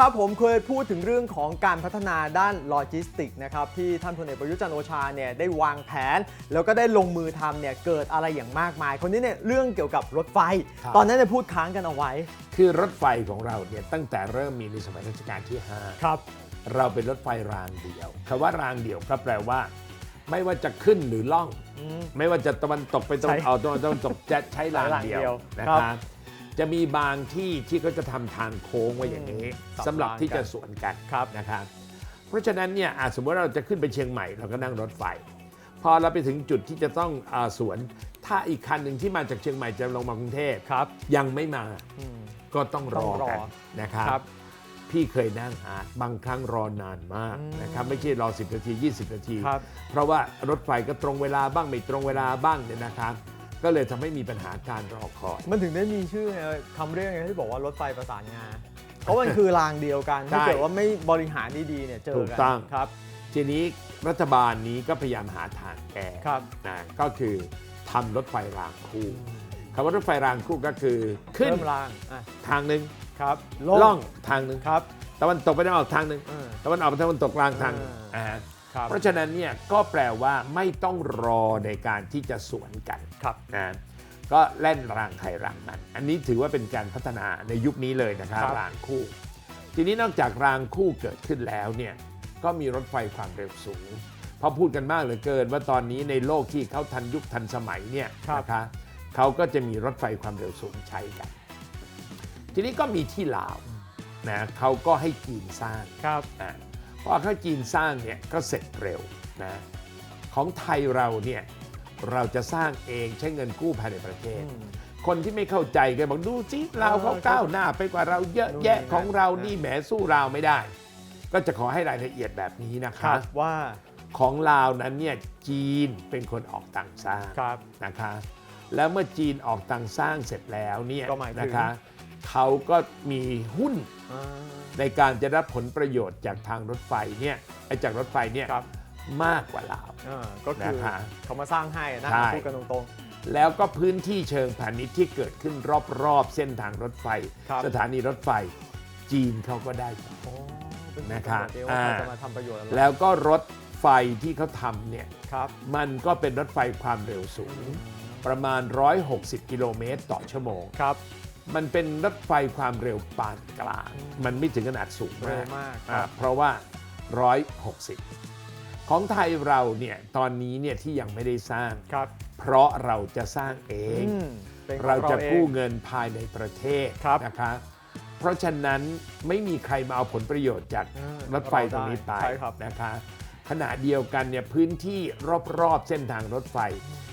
ครับผมเคยพูดถึงเรื่องของการพัฒนาด้านโลจิสติกส์นะครับที่ท่านพลเอกประยุทธ์จันทร์โอชาเนี่ยได้วางแผน แล้วก็ได้ลงมือทำเนี่ยเกิดอะไรอย่างมากมาย คนนี้เนี่ยเรื่องเกี่ยวกับรถไฟ ครับ ตอนนั้นเนี่ยพูดค้างกันเอาไว้คือรถไฟของเราเนี่ยตั้งแต่เริ่มมีในสมัยรัชกาลที่ ครับ 5 เราเป็นรถไฟรางเดียวคำว่ารางเดียวก็แปลว่า ไม่ว่าจะขึ้นหรือล่อง ไม่ว่าจะตะวันตกไปตะวันใช้ออกตะวันตะวันตกจะใช้รางใช้รางเดีเดียยววนะครัครับ บ จะมีบางที่ที่เขาจะทำทางโค้งไว้อย่างนี้อืมสำหรับที่สับรางกันจะสวนกันครับนะครับ เพราะฉะนั้นเนี่ยอะสมมติว่าเราจะขึ้นไปเชียงใหม่เราก็นั่งรถไฟ พอเราไปถึงจุดที่จะต้องอาสวน ถ้าอีกคันหนึ่งที่มาจากเชียงใหม่จะลงมากรุงเทพครับยังไม่มาอืม ก็ต้องรอต้องรอกันนะครับครับพี่เคยนั่งอาบางครั้งรอนานมากอืมนะครับไม่ใช่รอ 10 นาที 20 นาที ครับ เพราะว่ารถไฟก็ตรงเวลาบ้างไม่ตรงเวลาบ้างเนี่ยนะครับ ก็เลยทำให้มีปัญหาการรอคอย มันถึงได้มีชื่อไงคำเรียกไงที่บอกว่ารถไฟประสานงานเพราะมันคือรางเดียวกัน ใช่ถ้าเกิดว่าไม่บริหารดีๆเนี่ยเจอถูกกันต้อง ครับ ทีนี้รัฐบาลนี้ก็พยายามหาทางแก้ครับ นะก็คือทำรถไฟรางคู่คำว่ารถไฟรางคู่ก็คือขึ้นเริ่มรางอะทางหนึ่งครับล่องทางหนึ่งครับ ตะวันตกไปตะวันออกทางหนึ่งเออ ตะวันออกไปตะวันตกกลางทางอ่าอ่าครับ เพราะฉะนั้นเนี่ยก็แปลว่าไม่ต้องรอในการที่จะสวนกันครับนะก็เล่นรางใครรางมัน อันนี้ถือว่าเป็นการพัฒนาในยุคนี้เลยนะครับครับรางคู่ ทีนี้นอกจากรางคู่เกิดขึ้นแล้วเนี่ยก็มีรถไฟความเร็วสูงเพราะพูดกันมากเหลือเกินว่าตอนนี้ในโลกที่เขาทันยุคทันสมัยเนี่ยนะคะเขาก็จะมีรถไฟความเร็วสูงใช้กัน ทีนี้ก็มีที่ลาวนะเขาก็ให้จีนสร้างครับนะ พอเขาจีนสร้างเนี่ยก็เสร็จเร็วนะของไทยเราเนี่ยเราจะสร้างเองใช้เงินกู้ภายในประเทศอืมคนที่ไม่เข้าใจก็บอกดูสิเราวเขาเออก้าวหน้าไปกว่าเราเยอะแยะนู่นนี่ของเรานั่นนี่แหมสู้เราวไม่ได้ ก็จะขอให้รายละเอียดแบบนี้นะคคะรับว่าของลาวนั้นเนี่ยจีนเป็นคนออกตังค์สร้างครับนะคะ แล้วเมื่อจีนออกตังค์สร้างเสร็จแล้วเนี่ยก็หมายถึงนะคะเขาก็มีหุ้นอ่า ในการจะรับผลประโยชน์จากทางรถไฟเนี่ยไอ้จากรถไฟเนี่ยครับมากกว่าลาว อ่าก็คือนะคะเขามาสร้างให้นะใช่ พูดกันตรง แล้วก็พื้นที่เชิงพาณิชย์ที่เกิดขึ้นรอบๆ เส้นทางรถไฟ ครับ สถานีรถไฟจีนเขาก็ได้ๆโอ้เป็นนะครับเดียวว่าเขาอ่าจะมาทำประโยชน์อะไรแล้วก็รถไฟที่เขาทำเนี่ยครับมันก็เป็นรถไฟความเร็วสูง ประมาณ 160 กิโลเมตรต่อชั่วโมง ครับ มันเป็นรถไฟความเร็วปานกลาง มันไม่ถึงขนาดสูงเร็มาวกมากคอ่ารับเพราะว่า 160 ของไทยเราเนี่ยตอนนี้เนี่ยที่ยังไม่ได้สร้าง ครับเพราะเราจะสร้างเอง อืมเป็นของเราจะองกู้เงินภายในประเทศครับ นะคะ เพราะฉะนั้นไม่มีใครมาเอาผลประโยชน์จากอ่ารถไฟตรงนี้ไปใช่ครับ นะคะ ขณะเดียวกันเนี่ยพื้นที่รอบๆเส้นทางรถไฟ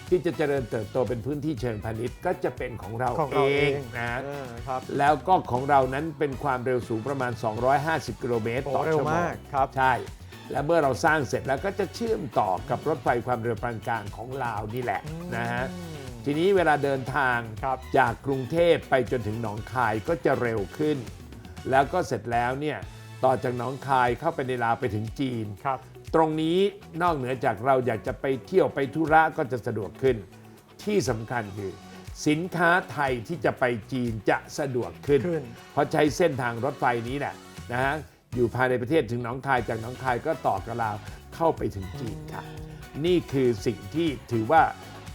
ที่จะเจริญเติบโตเป็นพื้นที่เชิงพาณิชย์ก็จะเป็นของเราของเอเราเองงนะเออครับแล้วก็ของเรานั้นเป็นความเร็วสูงประมาณ 250 กิโลเมตรโอ้ต่อเร็วชั่วโมงมากครับ ใช่ และเมื่อเราสร้างเสร็จแล้วก็จะเชื่อมต่อกับรถไฟความเร็วปานกลางของลาวนี่แหละนะฮะอืมทีนี้เวลาเดินทางครับ จากกรุงเทพไปจนถึงหนองคายก็จะเร็วขึ้น แล้วก็เสร็จแล้วเนี่ยต่อจากหนองคายเข้าไปในลาวไปถึงจีน ครับ ตรงนี้นอกเหนือจากเราอยากจะไปเที่ยวไปธุระก็จะสะดวกขึ้น ที่สำคัญคือ สินค้าไทยที่จะไปจีนจะสะดวกขึ้น ขึ้น เพราะใช้เส้นทางรถไฟนี้แหละนะฮะอยู่ภายในประเทศถึงหนองคายจากหนองคายก็ต่อกระลาวเข้าไปถึงจีนค่ะ นี่คือสิ่งที่ถือว่า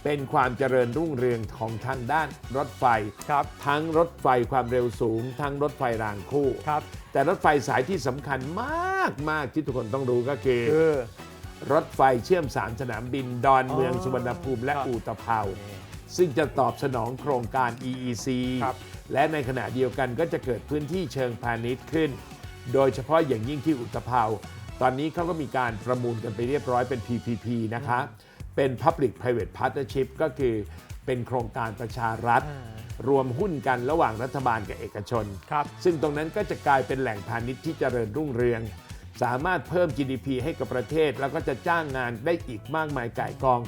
เป็นความเจริญรุ่งเรืองของทางด้านรถไฟ ครับ ทั้งรถไฟความเร็วสูง ทั้งรถไฟรางคู่ ครับ แต่รถไฟสายที่สำคัญมากมากที่ทุกคนต้องรู้ก็คือ คือ รถไฟเชื่อมสามสนามบิน ดอนเมืองอ๋อสุวรรณภูมิและครับอู่ตะเภาซึ่งจะตอบสนองโครงการ EEC ครับ และในขณะเดียวกันก็จะเกิดพื้นที่เชิงพาณิชย์ขึ้น โดยเฉพาะอย่างยิ่งที่อุตภเปาตอนนี้เขาก็มีการประมูลกันไปเรียบร้อยเป็น PPP นะคะ เป็น Public Private Partnership ก็คือเป็นโครงการประชารัฐ อ่า รวมหุ้นกันระหว่างรัฐบาลกับเอกชน ครับ ซึ่งตรงนั้นก็จะกลายเป็นแหล่งพาณิชย์ที่เจริญรุ่งเรือง สามารถเพิ่ม GDP ให้กับประเทศ แล้วก็จะจ้างงานได้อีกมากมายก่ายกอง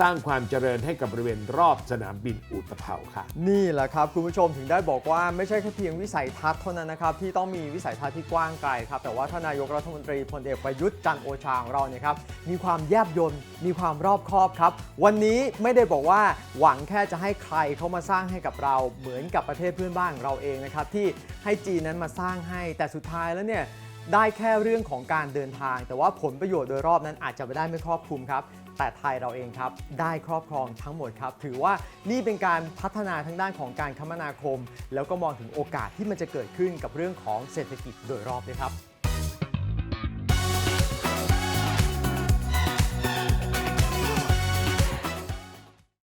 สร้างความเจริญให้กับบริเวณรอบสนามบินอุตภเปาค่ะ นี่แหละครับ คุณผู้ชมถึงได้บอกว่าไม่ใช่แค่เพียงวิสัยทัศน์เท่านั้นนะครับ ที่ต้องมีวิสัยทัศน์ที่กว้างไกลครับ แต่ว่าท่านนายกรัฐมนตรีพลเอกประยุทธ์จันโอชาของเราเนี่ยครับมีความแยบยลมีความรอบคอบครับ วันนี้ไม่ได้บอกว่าหวังแค่จะให้ใครเข้ามาสร้างให้กับเราเหมือนกับประเทศเพื่อนบ้านของเราเองนะครับที่ให้จีนนั้นมาสร้างให้แต่สุดท้ายแล้วเนี่ย ได้แค่เรื่องของการเดินทาง แต่ว่าผลประโยชน์โดยรอบนั้นอาจจะไม่ได้ไม่ครอบคลุมครับ แต่ไทยเราเองครับ ได้ครอบครองทั้งหมดครับ ถือว่านี่เป็นการพัฒนาทางด้านของการคมนาคม แล้วก็มองถึงโอกาสที่มันจะเกิดขึ้นกับเรื่องของเศรษฐกิจโดยรอบด้วยครับ